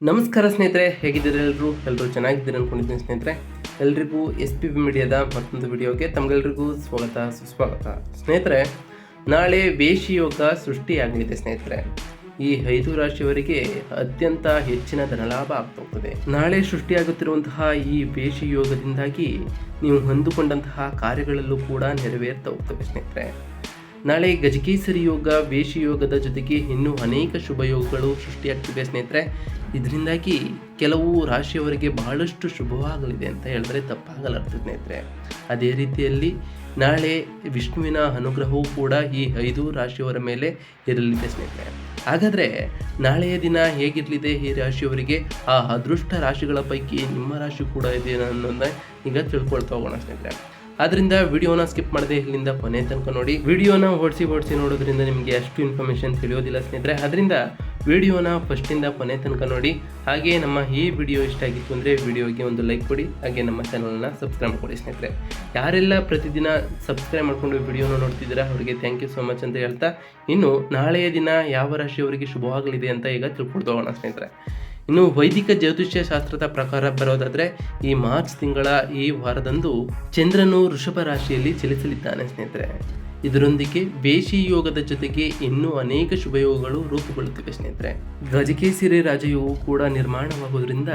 ನಮಸ್ಕಾರ ಸ್ನೇಹಿತರೆ, ಹೇಗಿದ್ದೀರಾ ಎಲ್ಲರೂ ಎಲ್ಲರೂ ಚೆನ್ನಾಗಿದ್ದೀರಿ ಅಂದ್ಕೊಂಡಿದ್ದೀನಿ ಸ್ನೇಹಿತರೆ. ಎಲ್ರಿಗೂ ಎಸ್ ಪಿ ಬಿ ಮೀಡಿಯಾದ ಮತ್ತೊಂದು ವಿಡಿಯೋಗೆ ತಮಗೆಲ್ರಿಗೂ ಸ್ವಾಗತ, ಸುಸ್ವಾಗತ. ಸ್ನೇಹಿತರೆ, ನಾಳೆ ವೇಷಿಯೋಗ ಸೃಷ್ಟಿಯಾಗಲಿದೆ ಸ್ನೇಹಿತರೆ. ಈ ಐದು ರಾಶಿಯವರಿಗೆ ಅತ್ಯಂತ ಹೆಚ್ಚಿನ ಧನಲಾಭ ಆಗ್ತಾ ಹೋಗ್ತದೆ ನಾಳೆ ಸೃಷ್ಟಿಯಾಗುತ್ತಿರುವಂತಹ ಈ ವೇಷಿ ಯೋಗದಿಂದಾಗಿ ನೀವು ಹೊಂದಿಕೊಂಡಂತಹ ಕಾರ್ಯಗಳಲ್ಲೂ ಕೂಡ ನೆರವೇರ್ತಾ ಹೋಗ್ತವೆ ಸ್ನೇಹಿತರೆ. ನಾಳೆ ಗಜಕೇಸರಿ ಯೋಗ, ವೇಷಿ ಯೋಗದ ಜೊತೆಗೆ ಇನ್ನೂ ಅನೇಕ ಶುಭ ಯೋಗಗಳು ಸೃಷ್ಟಿಯಾಗ್ತಿವೆ ಸ್ನೇಹಿತರೆ. ಇದರಿಂದಾಗಿ ಕೆಲವು ರಾಶಿಯವರಿಗೆ ಬಹಳಷ್ಟು ಶುಭವಾಗಲಿದೆ ಅಂತ ಹೇಳಿದ್ರೆ ತಪ್ಪಾಗಲಾರ್ದ ಸ್ನೇಹಿತರೆ. ಅದೇ ರೀತಿಯಲ್ಲಿ ನಾಳೆ ವಿಷ್ಣುವಿನ ಅನುಗ್ರಹವೂ ಕೂಡ ಈ ಐದು ರಾಶಿಯವರ ಮೇಲೆ ಇರಲಿದೆ ಸ್ನೇಹಿತರೆ. ಹಾಗಾದರೆ ನಾಳೆಯ ದಿನ ಹೇಗಿರಲಿದೆ ಈ ರಾಶಿಯವರಿಗೆ? ಆ ಅದೃಷ್ಟ ರಾಶಿಗಳ ಪೈಕಿ ನಿಮ್ಮ ರಾಶಿ ಕೂಡ ಇದೆ ಅನ್ನೋದನ್ನ ಈಗ ತಿಳ್ಕೊಳ್ತಾ ಹೋಗೋಣ ಸ್ನೇಹಿತರೆ. ಆದ್ರಿಂದ ವಿಡಿಯೋನ ಸ್ಕಿಪ್ ಮಾಡದೆ ಇಲ್ಲಿಂದ ಕೊನೆ ತನಕ ನೋಡಿ. ವಿಡಿಯೋನ ಓಡಿಸಿ ಓಡಿಸಿ ನೋಡೋದ್ರಿಂದ ನಿಮಗೆ ಅಷ್ಟು ಇನ್ಫಾರ್ಮೇಷನ್ ತಿಳಿಯೋದಿಲ್ಲ ಸ್ನೇಹಿತರೆ. ಅದರಿಂದ ವಿಡಿಯೋನ ಫಸ್ಟಿಂದ ಕೊನೆ ತನಕ ನೋಡಿ. ಹಾಗೆ ನಮ್ಮ ಈ ವಿಡಿಯೋ ಇಷ್ಟ ಆಗಿತ್ತು ಅಂದರೆ ವಿಡಿಯೋಗೆ ಒಂದು ಲೈಕ್ ಕೊಡಿ. ಹಾಗೆ ನಮ್ಮ ಚಾನಲ್ನ ಸಬ್ಸ್ಕ್ರೈಬ್ ಮಾಡಿ ಸ್ನೇಹಿತರೆ. ಯಾರೆಲ್ಲ ಪ್ರತಿದಿನ ಸಬ್ಸ್ಕ್ರೈಬ್ ಮಾಡ್ಕೊಂಡು ವಿಡಿಯೋನ ನೋಡ್ತಿದ್ದೀರಾ, ಅವರಿಗೆ ಥ್ಯಾಂಕ್ ಯು ಸೊ ಮಚ್ ಅಂತ ಹೇಳ್ತಾ, ಇನ್ನು ನಾಳೆಯ ದಿನ ಯಾವ ರಾಶಿಯವರಿಗೆ ಶುಭವಾಗಲಿದೆ ಅಂತ ಈಗ ತಿಳ್ಕೊಳ್ತಾ ಹೋಗೋಣ ಸ್ನೇಹಿತರೆ. ಇನ್ನು ವೈದಿಕ ಜ್ಯೋತಿಷ್ಯ ಶಾಸ್ತ್ರದ ಪ್ರಕಾರ ಬರೋದಾದ್ರೆ ಈ ಮಾರ್ಚ್ ತಿಂಗಳ ಈ ವಾರದಂದು ಚಂದ್ರನು ವೃಷಭ ರಾಶಿಯಲ್ಲಿ ಚಲಿಸಲಿದ್ದಾನೆ ಸ್ನೇಹಿತರೆ. ಇದರೊಂದಿಗೆ ವೇಷಿ ಯೋಗದ ಜೊತೆಗೆ ಇನ್ನೂ ಅನೇಕ ಶುಭಯೋಗಗಳು ರೂಪುಗೊಳ್ಳುತ್ತಿವೆ ಸ್ನೇಹಿತರೆ. ಗಜಕೇಸರಿ ರಾಜಯೋಗವು ಕೂಡ ನಿರ್ಮಾಣವಾಗುವುದರಿಂದ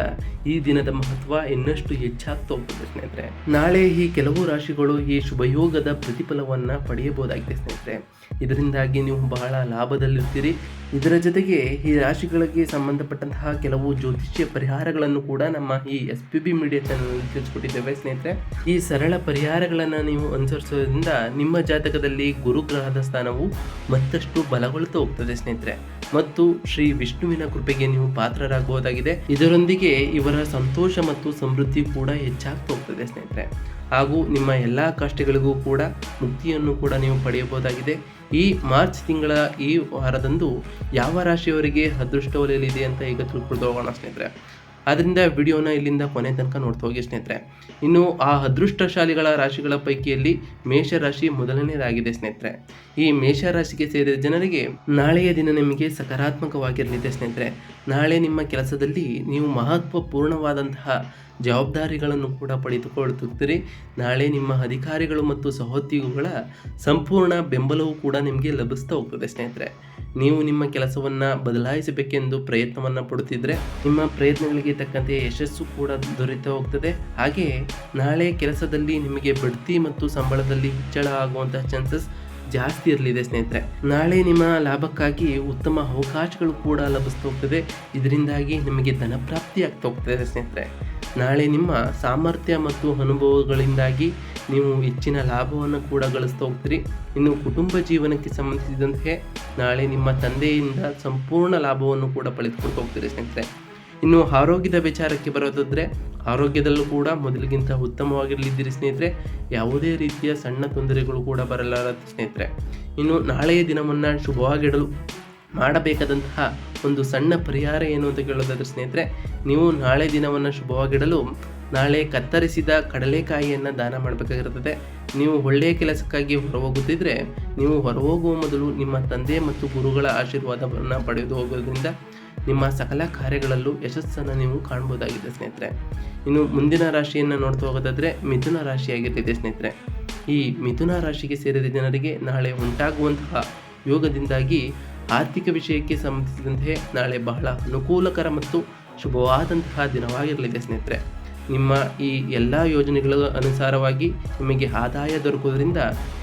ಈ ದಿನದ ಮಹತ್ವ ಇನ್ನಷ್ಟು ಹೆಚ್ಚಾಗ್ತಾ ಹೋಗ್ತದೆ ಸ್ನೇಹಿತರೆ. ನಾಳೆ ಈ ಕೆಲವು ರಾಶಿಗಳು ಈ ಶುಭಯೋಗದ ಪ್ರತಿಫಲವನ್ನ ಪಡೆಯಬಹುದಾಗಿದೆ ಸ್ನೇಹಿತರೆ. ಇದರಿಂದಾಗಿ ನೀವು ಬಹಳ ಲಾಭದಲ್ಲಿರ್ತೀರಿ ಇದರ ಜೊತೆಗೆ ಈ ರಾಶಿಗಳಿಗೆ ಸಂಬಂಧಪಟ್ಟಂತಹ ಕೆಲವು ಜ್ಯೋತಿಷ್ಯ ಪರಿಹಾರಗಳನ್ನು ಕೂಡ ನಮ್ಮ ಈ S P B media channel ತಿಳಿಸ್ಕೊಟ್ಟಿದ್ದೇವೆ. ಸ್ನೇಹಿತರೆ, ಈ ಸರಳ ಪರಿಹಾರಗಳನ್ನು ನೀವು ಅನುಸರಿಸೋದ್ರಿಂದ ನಿಮ್ಮ ಜಾತಕದಲ್ಲಿ ಗುರುಗ್ರಹದ ಸ್ಥಾನವು ಮತ್ತಷ್ಟು ಬಲಗೊಳ್ತಾ ಹೋಗ್ತದೆ ಸ್ನೇಹಿತರೆ. ಮತ್ತು ಶ್ರೀ ವಿಷ್ಣುವಿನ ಕೃಪೆಗೆ ನೀವು ಪಾತ್ರರಾಗಬಹುದಾಗಿದೆ. ಇದರೊಂದಿಗೆ ಇವರ ಸಂತೋಷ ಮತ್ತು ಸಮೃದ್ಧಿ ಕೂಡ ಹೆಚ್ಚಾಗ್ತಾ ಹೋಗ್ತದೆ ಸ್ನೇಹಿತರೆ. ಹಾಗೂ ನಿಮ್ಮ ಎಲ್ಲ ಕಷ್ಟಗಳಿಗೂ ಕೂಡ ಮುಕ್ತಿಯನ್ನು ಕೂಡ ನೀವು ಪಡೆಯಬಹುದಾಗಿದೆ. ಈ ಮಾರ್ಚ್ ತಿಂಗಳ ಈ ವಾರದಂದು ಯಾವ ರಾಶಿಯವರಿಗೆ ಅದೃಷ್ಟ ಒಲೆಯಲಿದೆ ಅಂತ ಈಗ ತಿಳ್ಕೊಳ್ತಾ ಹೋಗೋಣ ಸ್ನೇಹಿತರೆ. ಆದ್ದರಿಂದ ವಿಡಿಯೋನ ಇಲ್ಲಿಂದ ಕೊನೆ ತನಕ ನೋಡ್ತಾ ಹೋಗಿ ಸ್ನೇಹಿತರೆ. ಇನ್ನು ಆ ಅದೃಷ್ಟಶಾಲಿಗಳ ರಾಶಿಗಳ ಪೈಕಿಯಲ್ಲಿ ಮೇಷರಾಶಿ ಮೊದಲನೇದಾಗಿದೆ ಸ್ನೇಹಿತರೆ. ಈ ಮೇಷರಾಶಿಗೆ ಸೇರಿದ ಜನರಿಗೆ ನಾಳೆಯ ದಿನ ನಿಮಗೆ ಸಕಾರಾತ್ಮಕವಾಗಿರಲಿದೆ ಸ್ನೇಹಿತರೆ. ನಾಳೆ ನಿಮ್ಮ ಕೆಲಸದಲ್ಲಿ ನೀವು ಮಹತ್ವಪೂರ್ಣವಾದಂತಹ ಜವಾಬ್ದಾರಿಗಳನ್ನು ಕೂಡ ಪಡೆದುಕೊಳ್ಳುತ್ತೀರಿ ನಾಳೆ ನಿಮ್ಮ ಅಧಿಕಾರಿಗಳು ಮತ್ತು ಸಹೋದ್ಯೋಗಿಗಳ ಸಂಪೂರ್ಣ ಬೆಂಬಲವೂ ಕೂಡ ನಿಮಗೆ ಲಭಿಸ್ತಾ ಹೋಗ್ತದೆ ಸ್ನೇಹಿತರೆ. ನೀವು ನಿಮ್ಮ ಕೆಲಸವನ್ನು ಬದಲಾಯಿಸಬೇಕೆಂದು ಪ್ರಯತ್ನವನ್ನು ಪಡುತ್ತಿದ್ದರೆ ನಿಮ್ಮ ಪ್ರಯತ್ನಗಳಿಗೆ ತಕ್ಕಂತೆ ಯಶಸ್ಸು ಕೂಡ ದೊರೆತಾ ಹೋಗ್ತದೆ. ಹಾಗೆಯೇ ನಾಳೆ ಕೆಲಸದಲ್ಲಿ ನಿಮಗೆ ಬಡ್ತಿ ಮತ್ತು ಸಂಬಳದಲ್ಲಿ ಹೆಚ್ಚಳ ಆಗುವಂತಹ ಚಾನ್ಸಸ್ ಜಾಸ್ತಿ ಇರಲಿದೆ ಸ್ನೇಹಿತರೆ. ನಾಳೆ ನಿಮ್ಮ ಲಾಭಕ್ಕಾಗಿ ಉತ್ತಮ ಅವಕಾಶಗಳು ಕೂಡ ಲಭಿಸ್ತಾ ಹೋಗ್ತದೆ. ಇದರಿಂದಾಗಿ ನಿಮಗೆ ಧನಪ್ರಾಪ್ತಿ ಆಗ್ತಾ ಹೋಗ್ತದೆ ಸ್ನೇಹಿತರೆ. ನಾಳೆ ನಿಮ್ಮ ಸಾಮರ್ಥ್ಯ ಮತ್ತು ಅನುಭವಗಳಿಂದಾಗಿ ನೀವು ಹೆಚ್ಚಿನ ಲಾಭವನ್ನು ಕೂಡ ಗಳಿಸ್ತಾ ಹೋಗ್ತೀರಿ. ಇನ್ನು ಕುಟುಂಬ ಜೀವನಕ್ಕೆ ಸಂಬಂಧಿಸಿದಂತೆ ನಾಳೆ ನಿಮ್ಮ ತಂದೆಯಿಂದ ಸಂಪೂರ್ಣ ಲಾಭವನ್ನು ಕೂಡ ಪಡೆದುಕೊಂಡು ಹೋಗ್ತೀರಿ ಸ್ನೇಹಿತರೆ. ಇನ್ನು ಆರೋಗ್ಯದ ವಿಚಾರಕ್ಕೆ ಬರೋದಾದರೆ ಆರೋಗ್ಯದಲ್ಲೂ ಕೂಡ ಮೊದಲಿಗಿಂತ ಉತ್ತಮವಾಗಿರಲಿದ್ದೀರಿ ಸ್ನೇಹಿತರೆ. ಯಾವುದೇ ರೀತಿಯ ಸಣ್ಣ ತೊಂದರೆಗಳು ಕೂಡ ಬರಲಾರದು ಸ್ನೇಹಿತರೆ. ಇನ್ನು ನಾಳೆಯ ದಿನವನ್ನು ಶುಭವಾಗಿಡಲು ಮಾಡಬೇಕಾದಂತಹ ಒಂದು ಸಣ್ಣ ಪರಿಹಾರ ಏನು ಅಂತ ಕೇಳೋದಾದ್ರೆ ಸ್ನೇಹಿತರೆ, ನೀವು ನಾಳೆ ದಿನವನ್ನು ಶುಭವಾಗಿಡಲು ನಾಳೆ ಕತ್ತರಿಸಿದ ಕಡಲೆಕಾಯಿಯನ್ನು ದಾನ ಮಾಡಬೇಕಾಗಿರುತ್ತದೆ ನೀವು ಒಳ್ಳೆಯ ಕೆಲಸಕ್ಕಾಗಿ ಹೊರಹೋಗುತ್ತಿದ್ದರೆ ನೀವು ಹೊರಹೋಗುವ ಮೊದಲು ನಿಮ್ಮ ತಂದೆ ಮತ್ತು ಗುರುಗಳ ಆಶೀರ್ವಾದವನ್ನು ಪಡೆದು ಹೋಗೋದ್ರಿಂದ ನಿಮ್ಮ ಸಕಲ ಕಾರ್ಯಗಳಲ್ಲೂ ಯಶಸ್ಸನ್ನು ನೀವು ಕಾಣ್ಬೋದಾಗಿದೆ ಸ್ನೇಹಿತರೆ. ಇನ್ನು ಮುಂದಿನ ರಾಶಿಯನ್ನು ನೋಡ್ತಾ ಹೋಗೋದಾದರೆ ಮಿಥುನ ರಾಶಿಯಾಗಿರ್ತಿದೆ ಸ್ನೇಹಿತರೆ. ಈ ಮಿಥುನ ರಾಶಿಗೆ ಸೇರಿದ ಜನರಿಗೆ ನಾಳೆ ಉಂಟಾಗುವಂತಹ ಯೋಗದಿಂದಾಗಿ ಆರ್ಥಿಕ ವಿಷಯಕ್ಕೆ ಸಂಬಂಧಿಸಿದಂತೆ ನಾಳೆ ಬಹಳ ಅನುಕೂಲಕರ ಮತ್ತು ಶುಭವಾದಂತಹ ದಿನವಾಗಿರಲಿದೆ ಸ್ನೇಹಿತರೆ. ನಿಮ್ಮ ಈ ಎಲ್ಲ ಯೋಜನೆಗಳ ಅನುಸಾರವಾಗಿ ನಿಮಗೆ ಆದಾಯ ದೊರಕುವುದರಿಂದ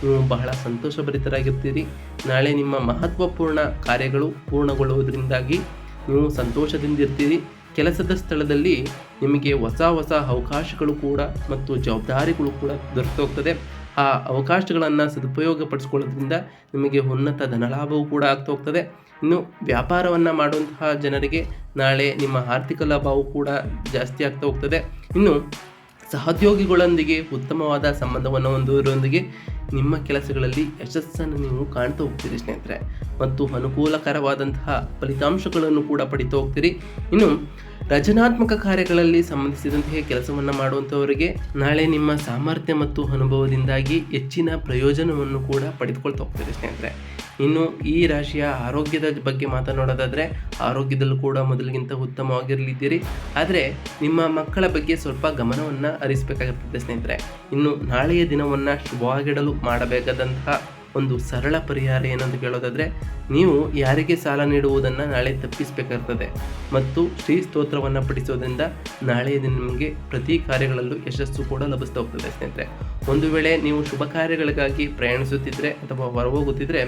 ನೀವು ಬಹಳ ಸಂತೋಷಭರಿತರಾಗಿರ್ತೀರಿ. ನಾಳೆ ನಿಮ್ಮ ಮಹತ್ವಪೂರ್ಣ ಕಾರ್ಯಗಳು ಪೂರ್ಣಗೊಳ್ಳುವುದರಿಂದಾಗಿ ನೀವು ಸಂತೋಷದಿಂದಿರ್ತೀರಿ. ಕೆಲಸದ ಸ್ಥಳದಲ್ಲಿ ನಿಮಗೆ ಹೊಸ ಹೊಸ ಅವಕಾಶಗಳು ಕೂಡ ಮತ್ತು ಜವಾಬ್ದಾರಿಗಳು ಕೂಡ ದೊರೆತು ಹೋಗ್ತದೆ ಆ ಅವಕಾಶಗಳನ್ನು ಸದುಪಯೋಗ ಪಡಿಸ್ಕೊಳ್ಳೋದ್ರಿಂದ ನಿಮಗೆ ಉನ್ನತ ಧನಲಾಭವೂ ಕೂಡ ಆಗ್ತಾ ಹೋಗ್ತದೆ. ಇನ್ನು ವ್ಯಾಪಾರವನ್ನು ಮಾಡುವಂತಹ ಜನರಿಗೆ ನಾಳೆ ನಿಮ್ಮ ಆರ್ಥಿಕ ಲಾಭವೂ ಕೂಡ ಜಾಸ್ತಿ ಆಗ್ತಾ ಹೋಗ್ತದೆ. ಇನ್ನು ಸಹೋದ್ಯೋಗಿಗಳೊಂದಿಗೆ ಉತ್ತಮವಾದ ಸಂಬಂಧವನ್ನು ಹೊಂದುವುದರೊಂದಿಗೆ ನಿಮ್ಮ ಕೆಲಸಗಳಲ್ಲಿ ಯಶಸ್ಸನ್ನು ನೀವು ಕಾಣ್ತಾ ಹೋಗ್ತೀರಿ ಸ್ನೇಹಿತರೆ. ಮತ್ತು ಅನುಕೂಲಕರವಾದಂತಹ ಫಲಿತಾಂಶಗಳನ್ನು ಕೂಡ ಪಡಿತಾ ಹೋಗ್ತೀರಿ. ಇನ್ನು ರಚನಾತ್ಮಕ ಕಾರ್ಯಗಳಲ್ಲಿ ಸಂಬಂಧಿಸಿದಂತೆ ಕೆಲಸವನ್ನು ಮಾಡುವಂಥವರಿಗೆ ನಾಳೆ ನಿಮ್ಮ ಸಾಮರ್ಥ್ಯ ಮತ್ತು ಅನುಭವದಿಂದಾಗಿ ಹೆಚ್ಚಿನ ಪ್ರಯೋಜನವನ್ನು ಕೂಡ ಪಡೆದುಕೊಳ್ತಾ ಹೋಗ್ತದೆ ಸ್ನೇಹಿತರೆ ಇನ್ನು ಈ ರಾಶಿಯ ಆರೋಗ್ಯದ ಬಗ್ಗೆ ಮಾತನಾಡೋದಾದರೆ ಆರೋಗ್ಯದಲ್ಲೂ ಕೂಡ ಮೊದಲಿಗಿಂತ ಉತ್ತಮವಾಗಿರಲಿದ್ದೀರಿ. ಆದರೆ ನಿಮ್ಮ ಮಕ್ಕಳ ಬಗ್ಗೆ ಸ್ವಲ್ಪ ಗಮನವನ್ನು ಹರಿಸಬೇಕಾಗಿರ್ತದೆ ಸ್ನೇಹಿತರೆ. ಇನ್ನು ನಾಳೆಯ ದಿನವನ್ನು ಶುಭವಾಗಿಡಲು ಮಾಡಬೇಕಾದಂತಹ ಒಂದು ಸರಳ ಪರಿಹಾರ ಏನಂತ ಕೇಳೋದಾದರೆ, ನೀವು ಯಾರಿಗೆ ಸಾಲ ನೀಡುವುದನ್ನು ನಾಳೆ ತಪ್ಪಿಸಬೇಕಾಗ್ತದೆ ಮತ್ತು ಶ್ರೀ ಸ್ತೋತ್ರವನ್ನು ಪಠಿಸೋದ್ರಿಂದ ನಾಳೆಯ ದಿನ ನಿಮಗೆ ಪ್ರತಿ ಕಾರ್ಯಗಳಲ್ಲೂ ಯಶಸ್ಸು ಕೂಡ ಲಭಿಸ್ತಾ ಹೋಗ್ತದೆ ಸ್ನೇಹಿತರೆ. ಒಂದು ವೇಳೆ ನೀವು ಶುಭ ಕಾರ್ಯಗಳಿಗಾಗಿ ಪ್ರಯಾಣಿಸುತ್ತಿದ್ದರೆ ಅಥವಾ ಹೊರಹೋಗುತ್ತಿದ್ದರೆ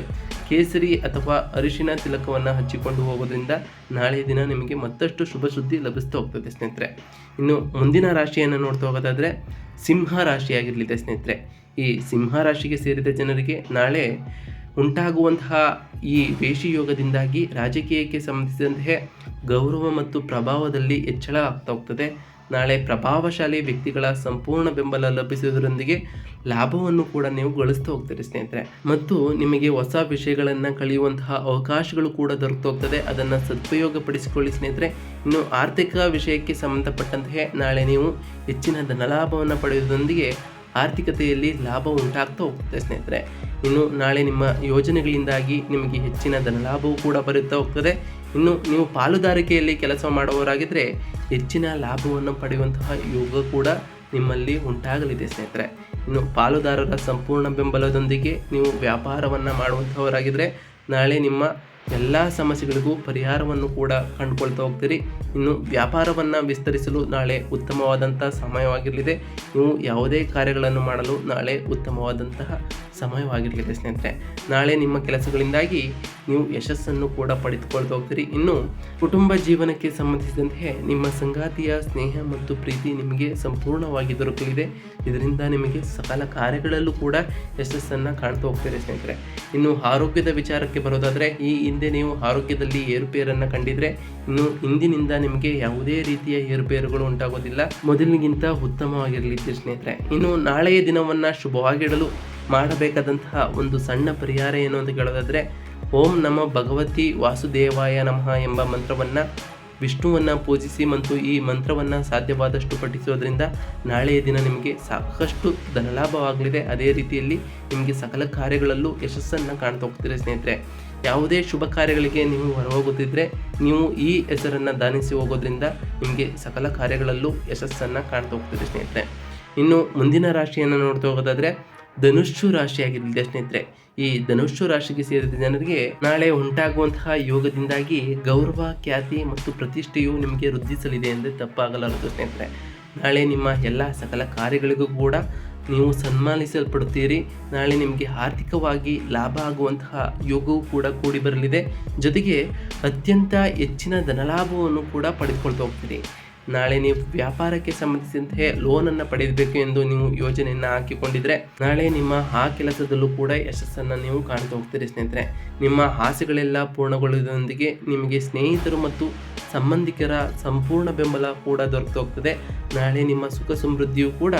ಕೇಸರಿ ಅಥವಾ ಅರಿಶಿನ ತಿಲಕವನ್ನು ಹಚ್ಚಿಕೊಂಡು ಹೋಗೋದ್ರಿಂದ ನಾಳೆಯ ದಿನ ನಿಮಗೆ ಮತ್ತಷ್ಟು ಶುಭ ಸುದ್ದಿ ಲಭಿಸ್ತಾ ಹೋಗ್ತದೆ ಸ್ನೇಹಿತರೆ. ಇನ್ನು ಮುಂದಿನ ರಾಶಿಯನ್ನು ನೋಡ್ತಾ ಹೋಗೋದಾದರೆ, ಸಿಂಹ ರಾಶಿಯಾಗಿರಲಿದೆ ಸ್ನೇಹಿತರೆ. ಈ ಸಿಂಹ ರಾಶಿಗೆ ಸೇರಿದ ಜನರಿಗೆ ನಾಳೆ ಉಂಟಾಗುವಂತಹ ಈ ವೇಷಿ ಯೋಗದಿಂದಾಗಿ ರಾಜಕೀಯಕ್ಕೆ ಸಂಬಂಧಿಸಿದಂತೆ ಗೌರವ ಮತ್ತು ಪ್ರಭಾವದಲ್ಲಿ ಹೆಚ್ಚಳ ಆಗ್ತಾ ಹೋಗ್ತದೆ ನಾಳೆ ಪ್ರಭಾವಶಾಲಿ ವ್ಯಕ್ತಿಗಳ ಸಂಪೂರ್ಣ ಬೆಂಬಲ ಲಭಿಸುವುದರೊಂದಿಗೆ ಲಾಭವನ್ನು ಕೂಡ ನೀವು ಗಳಿಸ್ತಾ ಹೋಗ್ತೀರಿ ಸ್ನೇಹಿತರೆ. ಮತ್ತು ನಿಮಗೆ ಹೊಸ ವಿಷಯಗಳನ್ನು ಕಲಿಯುವಂತಹ ಅವಕಾಶಗಳು ಕೂಡ ದೊರಕ್ತಾ ಹೋಗ್ತದೆ ಅದನ್ನು ಸದುಪಯೋಗಪಡಿಸಿಕೊಳ್ಳಿ ಸ್ನೇಹಿತರೆ. ಇನ್ನು ಆರ್ಥಿಕ ವಿಷಯಕ್ಕೆ ಸಂಬಂಧಪಟ್ಟಂತೆ ನಾಳೆ ನೀವು ಹೆಚ್ಚಿನ ಧನಲಾಭವನ್ನು ಪಡೆಯುವುದರೊಂದಿಗೆ ಆರ್ಥಿಕತೆಯಲ್ಲಿ ಲಾಭ ಉಂಟಾಗ್ತಾ ಹೋಗ್ತದೆ ಸ್ನೇಹಿತರೆ. ಇನ್ನು ನಾಳೆ ನಿಮ್ಮ ಯೋಜನೆಗಳಿಂದಾಗಿ ನಿಮಗೆ ಹೆಚ್ಚಿನ ಧನಲಾಭವೂ ಕೂಡ ಬರುತ್ತಾ ಹೋಗ್ತದೆ. ಇನ್ನು ನೀವು ಪಾಲುದಾರಿಕೆಯಲ್ಲಿ ಕೆಲಸ ಮಾಡುವವರಾಗಿದ್ದರೆ ಹೆಚ್ಚಿನ ಲಾಭವನ್ನು ಪಡೆಯುವಂತಹ ಯೋಗ ಕೂಡ ನಿಮ್ಮಲ್ಲಿ ಉಂಟಾಗಲಿದೆ ಸ್ನೇಹಿತರೆ. ಇನ್ನು ಪಾಲುದಾರರ ಸಂಪೂರ್ಣ ಬೆಂಬಲದೊಂದಿಗೆ ನೀವು ವ್ಯಾಪಾರವನ್ನು ಮಾಡುವಂಥವರಾಗಿದ್ದರೆ ನಾಳೆ ನಿಮ್ಮ ಎಲ್ಲ ಸಮಸ್ಯೆಗಳಿಗೂ ಪರಿಹಾರವನ್ನು ಕೂಡ ಕಂಡುಕೊಳ್ತಾ ಹೋಗ್ತೀರಿ. ಇನ್ನು ವ್ಯಾಪಾರವನ್ನು ವಿಸ್ತರಿಸಲು ನಾಳೆ ಉತ್ತಮವಾದಂಥ ಸಮಯವಾಗಿರಲಿದೆ. ನೀವು ಯಾವುದೇ ಕಾರ್ಯಗಳನ್ನು ಮಾಡಲು ನಾಳೆ ಉತ್ತಮವಾದಂತಹ ಸಮಯವಾಗಿರಲಿದೆ ಸ್ನೇಹಿತರೆ, ನಾಳೆ ನಿಮ್ಮ ಕೆಲಸಗಳಿಂದಾಗಿ ನೀವು ಯಶಸ್ಸನ್ನು ಕೂಡ ಪಡೆದುಕೊಳ್ತಾ ಹೋಗ್ತೀರಿ. ಇನ್ನು, ಕುಟುಂಬ ಜೀವನಕ್ಕೆ ಸಂಬಂಧಿಸಿದಂತೆ ನಿಮ್ಮ ಸಂಗಾತಿಯ ಸ್ನೇಹ ಮತ್ತು ಪ್ರೀತಿ ನಿಮಗೆ ಸಂಪೂರ್ಣವಾಗಿ ದೊರಕಲಿದೆ. ಇದರಿಂದ ನಿಮಗೆ ಸಕಲ ಕಾರ್ಯಗಳಲ್ಲೂ ಕೂಡ ಯಶಸ್ಸನ್ನು ಕಾಣ್ತಾ ಹೋಗ್ತೀರಿ ಸ್ನೇಹಿತರೆ. ಇನ್ನು, ಆರೋಗ್ಯದ ವಿಚಾರಕ್ಕೆ ಬರೋದಾದರೆ, ಈ ಹಿಂದೆ ನೀವು ಆರೋಗ್ಯದಲ್ಲಿ ಏರುಪೇರನ್ನು ಕಂಡಿದ್ರೆ, ಇನ್ನು ಇಂದಿನಿಂದ ನಿಮಗೆ ಯಾವುದೇ ರೀತಿಯ ಏರುಪೇರುಗಳು ಉಂಟಾಗೋದಿಲ್ಲ. ಮೊದಲಿಗಿಂತ ಉತ್ತಮವಾಗಿರಲಿದೆ ಸ್ನೇಹಿತರೆ. ಇನ್ನು, ನಾಳೆಯ ದಿನವನ್ನು ಶುಭವಾಗಿಡಲು ಮಾಡಬೇಕಾದಂತಹ ಒಂದು ಸಣ್ಣ ಪರಿಹಾರ ಏನು ಅಂತ ಕೇಳೋದಾದರೆ, ಓಂ ನಮ ಭಗವತಿ ವಾಸುದೇವಾಯ ನಮಃ ಎಂಬ ಮಂತ್ರವನ್ನು ವಿಷ್ಣುವನ್ನು ಪೂಜಿಸಿ ಮತ್ತು ಈ ಮಂತ್ರವನ್ನು ಸಾಧ್ಯವಾದಷ್ಟು ಪಠಿಸೋದ್ರಿಂದ ನಾಳೆಯ ದಿನ ನಿಮಗೆ ಸಾಕಷ್ಟು ಧನಲಾಭವಾಗಲಿದೆ. ಅದೇ ರೀತಿಯಲ್ಲಿ ನಿಮಗೆ ಸಕಲ ಕಾರ್ಯಗಳಲ್ಲೂ ಯಶಸ್ಸನ್ನು ಕಾಣ್ತಾ ಹೋಗ್ತೀರಿ ಸ್ನೇಹಿತರೆ. ಯಾವುದೇ ಶುಭ ಕಾರ್ಯಗಳಿಗೆ ನೀವು ಹೊರಹೋಗುತ್ತಿದ್ದರೆ ನೀವು ಈ ಹೆಸರನ್ನು ದಾನಿಸಿ ಹೋಗೋದ್ರಿಂದ ನಿಮಗೆ ಸಕಲ ಕಾರ್ಯಗಳಲ್ಲೂ ಯಶಸ್ಸನ್ನು ಕಾಣ್ತಾ ಹೋಗ್ತೀರಿ ಸ್ನೇಹಿತರೆ. ಇನ್ನು ಮುಂದಿನ ರಾಶಿಯನ್ನು ನೋಡ್ತಾ ಹೋಗೋದಾದರೆ ಧನುಷು ರಾಶಿಯಾಗಿರಲಿದೆ ಸ್ನೇಹಿತರೆ. ಈ ಧನುಷು ರಾಶಿಗೆ ಸೇರಿದ ಜನರಿಗೆ ನಾಳೆ ಉಂಟಾಗುವಂತಹ ಯೋಗದಿಂದಾಗಿ ಗೌರವ, ಖ್ಯಾತಿ ಮತ್ತು ಪ್ರತಿಷ್ಠೆಯು ನಿಮಗೆ ವೃದ್ಧಿಸಲಿದೆ ಎಂದು ತಪ್ಪಾಗಲಾರದು ಸ್ನೇಹಿತರೆ. ನಾಳೆ ನಿಮ್ಮ ಎಲ್ಲ ಸಕಲ ಕಾರ್ಯಗಳಿಗೂ ಕೂಡ ನೀವು ಸನ್ಮಾನಿಸಲ್ಪಡುತ್ತೀರಿ. ನಾಳೆ ನಿಮಗೆ ಆರ್ಥಿಕವಾಗಿ ಲಾಭ ಆಗುವಂತಹ ಯೋಗವು ಕೂಡ ಕೂಡಿ ಬರಲಿದೆ. ಜೊತೆಗೆ ಅತ್ಯಂತ ಹೆಚ್ಚಿನ ಧನಲಾಭವನ್ನು ಕೂಡ ಪಡೆದುಕೊಳ್ತಾ ಹೋಗ್ತೀರಿ. ನಾಳೆ ನೀವು ವ್ಯಾಪಾರಕ್ಕೆ ಸಂಬಂಧಿಸಿದಂತೆ ಲೋನನ್ನು ಪಡೆಯಬೇಕು ಎಂದು ನೀವು ಯೋಜನೆಯನ್ನು ಹಾಕಿಕೊಂಡಿದ್ರೆ, ನಾಳೆ ನಿಮ್ಮ ಆ ಕೆಲಸದಲ್ಲೂ ಕೂಡ ಯಶಸ್ಸನ್ನು ನೀವು ಕಾಣ್ತಾ ಹೋಗ್ತೀರಿ ಸ್ನೇಹಿತರೆ. ನಿಮ್ಮ ಆಸೆಗಳೆಲ್ಲ ಪೂರ್ಣಗೊಳ್ಳುವುದರೊಂದಿಗೆ ನಿಮಗೆ ಸ್ನೇಹಿತರು ಮತ್ತು ಸಂಬಂಧಿಕರ ಸಂಪೂರ್ಣ ಬೆಂಬಲ ಕೂಡ ದೊರಕ್ತಾ ಹೋಗ್ತದೆ. ನಾಳೆ ನಿಮ್ಮ ಸುಖ ಸಮೃದ್ಧಿಯು ಕೂಡ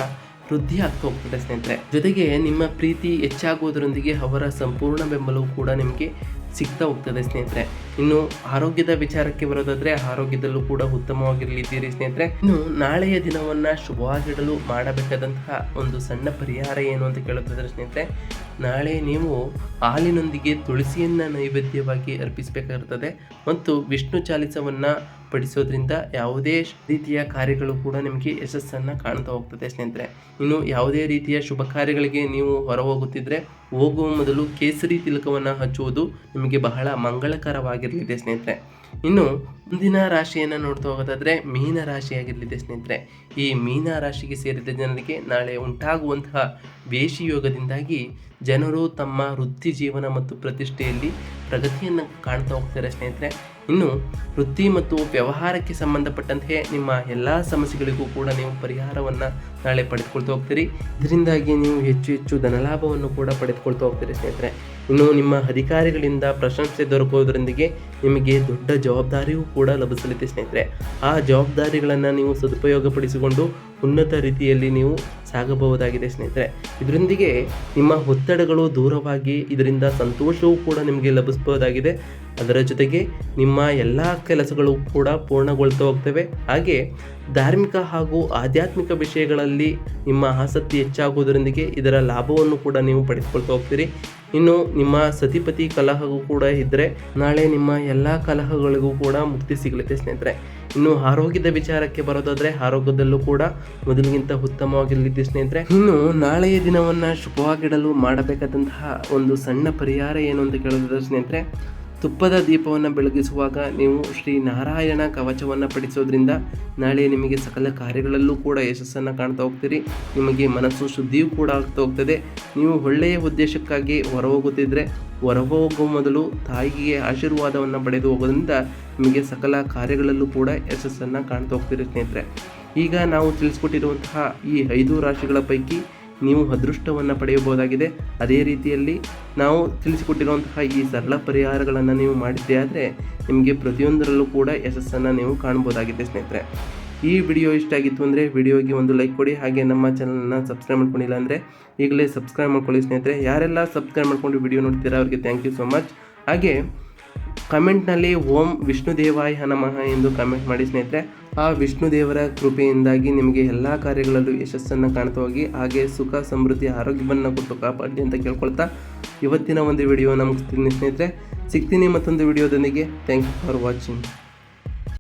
ವೃದ್ಧಿ ಆಗ್ತಾ ಹೋಗ್ತದೆ ಸ್ನೇಹಿತರೆ. ಜೊತೆಗೆ ನಿಮ್ಮ ಪ್ರೀತಿ ಹೆಚ್ಚಾಗುವುದರೊಂದಿಗೆ ಅವರ ಸಂಪೂರ್ಣ ಬೆಂಬಲವು ಕೂಡ ನಿಮಗೆ ಸಿಗ್ತಾ ಹೋಗ್ತದೆ ಸ್ನೇಹಿತರೆ. ಇನ್ನು ಆರೋಗ್ಯದ ವಿಚಾರಕ್ಕೆ ಬರೋದಾದ್ರೆ ಆರೋಗ್ಯದಲ್ಲೂ ಕೂಡ ಉತ್ತಮವಾಗಿರಲಿದ್ದೀರಿ ಸ್ನೇಹಿತರೆ. ಇನ್ನು ನಾಳೆಯ ದಿನವನ್ನ ಶುಭವಾಗಿಡಲು ಮಾಡಬೇಕಾದಂತಹ ಒಂದು ಸಣ್ಣ ಪರಿಹಾರ ಏನು ಅಂತ ಕೇಳುತ್ತಿದ್ರೆ ಸ್ನೇಹಿತರೆ. ನಾಳೆ ನೀವು ಹಾಲಿನೊಂದಿಗೆ ತುಳಸಿಯನ್ನ ನೈವೇದ್ಯವಾಗಿ ಅರ್ಪಿಸಬೇಕಾಗಿರ್ತದೆ ಮತ್ತು ವಿಷ್ಣು ಚಾಲಿಸವನ್ನ ಪಡಿಸೋದ್ರಿಂದ ಯಾವುದೇ ರೀತಿಯ ಕಾರ್ಯಗಳು ಕೂಡ ನಿಮಗೆ ಯಶಸ್ಸನ್ನು ಕಾಣ್ತಾ ಹೋಗ್ತದೆ ಸ್ನೇಹಿತರೆ. ಇನ್ನು ಯಾವುದೇ ರೀತಿಯ ಶುಭ ಕಾರ್ಯಗಳಿಗೆ ನೀವು ಹೊರ ಹೋಗುತ್ತಿದ್ರೆ ಹೋಗುವ ಮೊದಲು ಕೇಸರಿ ತಿಲಕವನ್ನು ಹಚ್ಚುವುದು ನಿಮಗೆ ಬಹಳ ಮಂಗಳಕರವಾಗಿರಲಿದೆ ಸ್ನೇಹಿತರೆ. ಇನ್ನು ಮುಂದಿನ ರಾಶಿಯನ್ನು ನೋಡ್ತಾ ಹೋಗೋದಾದರೆ ಮೀನ ರಾಶಿಯಾಗಿರಲಿದೆ ಸ್ನೇಹಿತರೆ. ಈ ಮೀನ ರಾಶಿಗೆ ಸೇರಿದ ಜನರಿಗೆ ನಾಳೆ ಉಂಟಾಗುವಂತಹ ವೇಷಿ ಯೋಗದಿಂದಾಗಿ ಜನರು ತಮ್ಮ ವೃತ್ತಿ ಜೀವನ ಮತ್ತು ಪ್ರತಿಷ್ಠೆಯಲ್ಲಿ ಪ್ರಗತಿಯನ್ನು ಕಾಣ್ತಾ ಹೋಗ್ತಾರೆ ಸ್ನೇಹಿತರೆ. ಇನ್ನು ವೃತ್ತಿ ಮತ್ತು ವ್ಯವಹಾರಕ್ಕೆ ಸಂಬಂಧಪಟ್ಟಂತೆ ನಿಮ್ಮ ಎಲ್ಲ ಸಮಸ್ಯೆಗಳಿಗೂ ಕೂಡ ನೀವು ಪರಿಹಾರವನ್ನು ನಾಳೆ ಪಡೆದುಕೊಳ್ತಾ ಹೋಗ್ತೀರಿ. ಇದರಿಂದಾಗಿ ನೀವು ಹೆಚ್ಚು ಹೆಚ್ಚು ಧನಲಾಭವನ್ನು ಕೂಡ ಪಡೆದುಕೊಳ್ತಾ ಹೋಗ್ತೀರಿ ಸ್ನೇಹಿತರೆ. ಇನ್ನು ನಿಮ್ಮ ಅಧಿಕಾರಿಗಳಿಂದ ಪ್ರಶಂಸೆ ದೊರಕುವುದರೊಂದಿಗೆ ನಿಮಗೆ ದೊಡ್ಡ ಜವಾಬ್ದಾರಿಯೂ ಕೂಡ ಲಭಿಸಲಿದೆ ಸ್ನೇಹಿತರೆ. ಆ ಜವಾಬ್ದಾರಿಗಳನ್ನು ನೀವು ಸದುಪಯೋಗಪಡಿಸಿಕೊಂಡು ಉನ್ನತ ರೀತಿಯಲ್ಲಿ ನೀವು ಸಾಗಬಹುದಾಗಿದೆ ಸ್ನೇಹಿತರೆ. ಇದರೊಂದಿಗೆ ನಿಮ್ಮ ಒತ್ತಡಗಳು ದೂರವಾಗಿ, ಇದರಿಂದ ಸಂತೋಷವೂ ಕೂಡ ನಿಮಗೆ ಲಭಿಸಬಹುದಾಗಿದೆ. ಅದರ ಜೊತೆಗೆ ನಿಮ್ಮ ಎಲ್ಲ ಕೆಲಸಗಳು ಕೂಡ ಪೂರ್ಣಗೊಳ್ತಾ ಹೋಗ್ತವೆ. ಹಾಗೆ ಧಾರ್ಮಿಕ ಹಾಗೂ ಆಧ್ಯಾತ್ಮಿಕ ವಿಷಯಗಳಲ್ಲಿ ನಿಮ್ಮ ಆಸಕ್ತಿ ಹೆಚ್ಚಾಗುವುದರೊಂದಿಗೆ ಇದರ ಲಾಭವನ್ನು ಕೂಡ ನೀವು ಪಡೆದುಕೊಳ್ತಾ ಹೋಗ್ತೀರಿ. ಇನ್ನು ನಿಮ್ಮ ಸತಿಪತಿ ಕಲಹವು ಕೂಡ ಇದ್ದರೆ ನಾಳೆ ನಿಮ್ಮ ಎಲ್ಲ ಕಲಹಗಳಿಗೂ ಕೂಡ ಮುಕ್ತಿ ಸಿಗಲಿದೆ ಸ್ನೇಹಿತರೆ. ಇನ್ನು ಆರೋಗ್ಯದ ವಿಚಾರಕ್ಕೆ ಬರೋದಾದರೆ ಆರೋಗ್ಯದಲ್ಲೂ ಕೂಡ ಮೊದಲಿಗಿಂತ ಉತ್ತಮವಾಗಿರಲಿದೆ ಸ್ನೇಹಿತರೆ. ಇನ್ನು ನಾಳೆಯ ದಿನವನ್ನು ಶುಭವಾಗಿಡಲು ಮಾಡಬೇಕಾದಂತಹ ಒಂದು ಸಣ್ಣ ಪರಿಹಾರ ಏನು ಅಂತ ಕೇಳೋದಾದ್ರೆ ಸ್ನೇಹಿತರೆ ತುಪ್ಪದ ದೀಪವನ್ನು ಬೆಳಗಿಸುವಾಗ ನೀವು ಶ್ರೀ ನಾರಾಯಣ ಕವಚವನ್ನು ಪಡಿಸೋದ್ರಿಂದ ನಾಳೆ ನಿಮಗೆ ಸಕಲ ಕಾರ್ಯಗಳಲ್ಲೂ ಕೂಡ ಯಶಸ್ಸನ್ನು ಕಾಣ್ತಾ ಹೋಗ್ತೀರಿ. ನಿಮಗೆ ಮನಸ್ಸು ಶುದ್ಧಿಯೂ ಕೂಡ ಆಗ್ತಾ ಹೋಗ್ತದೆ. ನೀವು ಒಳ್ಳೆಯ ಉದ್ದೇಶಕ್ಕಾಗಿ ಹೊರಹೋಗುತ್ತಿದ್ದರೆ ಹೊರಹೋಗುವ ಮೊದಲು ತಾಯಿಗೆ ಆಶೀರ್ವಾದವನ್ನು ಪಡೆದು ಹೋಗೋದ್ರಿಂದ ನಿಮಗೆ ಸಕಲ ಕಾರ್ಯಗಳಲ್ಲೂ ಕೂಡ ಯಶಸ್ಸನ್ನು ಕಾಣ್ತಾ ಹೋಗ್ತೀರಿ ಸ್ನೇಹಿತರೆ. ಈಗ ನಾವು ತಿಳಿಸ್ಕೊಟ್ಟಿರುವಂತಹ ಈ ಐದು ರಾಶಿಗಳ ಪೈಕಿ ನೀವು ಅದೃಷ್ಟವನ್ನು ಪಡೆಯಬಹುದಾಗಿದೆ. ಅದೇ ರೀತಿಯಲ್ಲಿ ನಾವು ತಿಳಿಸಿಕೊಟ್ಟಿರುವಂತಹ ಈ ಸರಳ ಪರಿಹಾರಗಳನ್ನು ನೀವು ಮಾಡಿದ್ದೇ ಆದರೆ ನಿಮಗೆ ಪ್ರತಿಯೊಂದರಲ್ಲೂ ಕೂಡ ಯಶಸ್ಸನ್ನು ನೀವು ಕಾಣ್ಬೋದಾಗಿದೆ ಸ್ನೇಹಿತರೆ. ಈ ವಿಡಿಯೋ ಇಷ್ಟ ಆಗಿತ್ತು ಅಂದರೆ ವಿಡಿಯೋಗೆ ಒಂದು ಲೈಕ್ ಕೊಡಿ, ಹಾಗೆ ನಮ್ಮ ಚಾನಲನ್ನು ಸಬ್ಸ್ಕ್ರೈಬ್ ಮಾಡ್ಕೊಂಡಿಲ್ಲ ಅಂದರೆ ಈಗಲೇ ಸಬ್ಸ್ಕ್ರೈಬ್ ಮಾಡ್ಕೊಳ್ಳಿ ಸ್ನೇಹಿತರೆ. ಯಾರೆಲ್ಲ ಸಬ್ಸ್ಕ್ರೈಬ್ ಮಾಡ್ಕೊಂಡು ವಿಡಿಯೋ ನೋಡ್ತೀರಾ ಅವರಿಗೆ ಥ್ಯಾಂಕ್ ಯು ಸೊ ಮಚ್ ಹಾಗೆ ಕಮೆಂಟ್ನಲ್ಲಿ ಓಂ ವಿಷ್ಣು ದೇವಾಯ ನಮಃ ಎಂದು ಕಮೆಂಟ್ ಮಾಡಿ ಸ್ನೇಹಿತರೆ. ಆ ವಿಷ್ಣು ದೇವರ ಕೃಪೆಯಿಂದಾಗಿ ನಿಮಗೆ ಎಲ್ಲ ಕಾರ್ಯಗಳಲ್ಲೂ ಯಶಸ್ಸನ್ನು ಕಾಣ್ತಾ ಹೋಗಿ, ಹಾಗೆ ಸುಖ, ಸಮೃದ್ಧಿ, ಆರೋಗ್ಯವನ್ನು ಕೊಟ್ಟು ಕಾಪಾಡಿ ಅಂತ ಕೇಳ್ಕೊಳ್ತಾ ಇವತ್ತಿನ ಒಂದು ವಿಡಿಯೋ ನಮಗೆ ಸ್ನೇಹಿತರೆ. ಸಿಗ್ತೀನಿ ಮತ್ತೊಂದು ವಿಡಿಯೋದೊಂದಿಗೆ. Thank you for watching